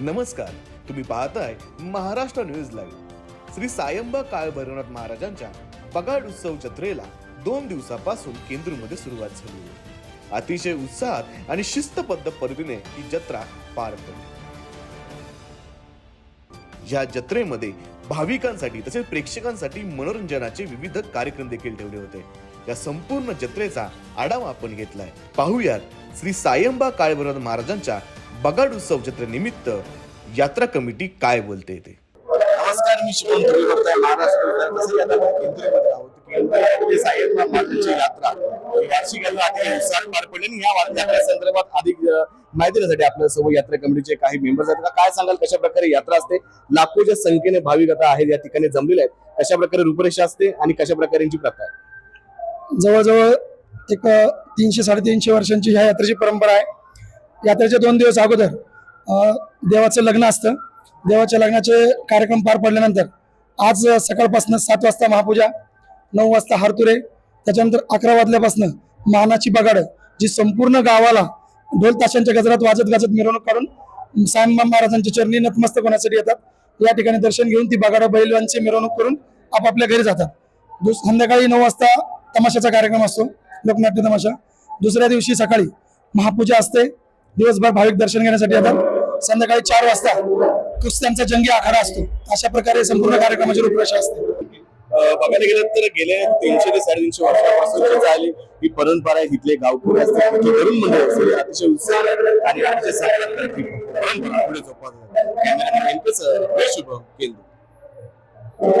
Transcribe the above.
नमस्कार तुम्ही पाहताय महाराष्ट्र न्यूज लाईव्ह. श्री सायंबा काळ भैरवनाथ महाराजांच्या पगाड उत्सव जत्रेला दोन दिवसापासून केंद्रमध्ये सुरुवात झाली. अतिशय उत्साहात आणि शिस्तबद्ध पद्धतीने ही जत्रा पार पडली. या जत्रेमध्ये भाविकांसाठी तसेच प्रेक्षकांसाठी मनोरंजनाचे विविध कार्यक्रम देखील ठेवले होते. या संपूर्ण जत्रेचा आढावा आपण घेतलाय. पाहूयात श्री सायंबा काळभैरवनाथ महाराजांच्या बगाड उत्सव जत्रेनिमित्त यात्रा कमिटी काय बोलते ते? नमस्कार मी शिवम तुम्ही बघताय महाराष्ट्र विधान कसं आता आपण केंद्रामध्ये आहोत केंद्रामध्ये सायंबा मातेची यात्रा. वार्षिक यात्रा अतिशय उत्साहात पार पडली आणि या वा- यात्रे संदर्भात अधिक माहिती देण्यासाठी आपल्यासोबत यात्रा कमिटीचे काही मेंबर्स आहेत. का काय सांगाल कशा प्रकारे यात्रा असते? लाखोच्या संख्येने भाविक आता आहेत या ठिकाणी जमलेले आहेत. कशा प्रकारे रूपरेषा असते आणि कशा प्रकारे यांची प्रथा आहे? जवळजवळ एक तीनशे साडेतीनशे वर्षांची ह्या यात्रेची परंपरा आहे. यात्रेचे दोन दिवस अगोदर देवाचं लग्न असतं. देवाच्या लग्नाचे कार्यक्रम पार पडल्यानंतर आज सकाळपासून सात वाजता महापूजा नऊ वाजता हारतुरे त्याच्यानंतर अकरा वाजल्यापासून मानाची बगाड जी संपूर्ण गावाला ढोल ताशांच्या गजरात वाजत गाजत मिरवणूक काढून सायंबा महाराजांची चरणी नतमस्तक होण्यासाठी येतात. या ठिकाणी दर्शन घेऊन ती बगाड बैलवांची मिरवणूक करून आपापल्या घरी जातात. दुस संध्याकाळी नऊ वाजता तमाशाचा कार्यक्रम असतो लोकनाट्य तमाशा. दुसऱ्या दिवशी सकाळी महापूजा असते. दिवसभर भाविक दर्शन घेण्यासाठी येतात. संध्याकाळी चार वाजता कुस्त्यांचा जंगी आखाडा असतो. अशा प्रकारे संपूर्ण कार्यक्रमाची रूपरेषा असते. बघायला गेलं तर गेले तीनशे ते साडेतीनशे वर्षापासून झाली ही परंपरा आहे तिथले गावकरी असतील तरुण मंडळ असतील अतिशय उत्साह आणि अतिशय परंपरा पुढे जोपासत शुभम केंद्र.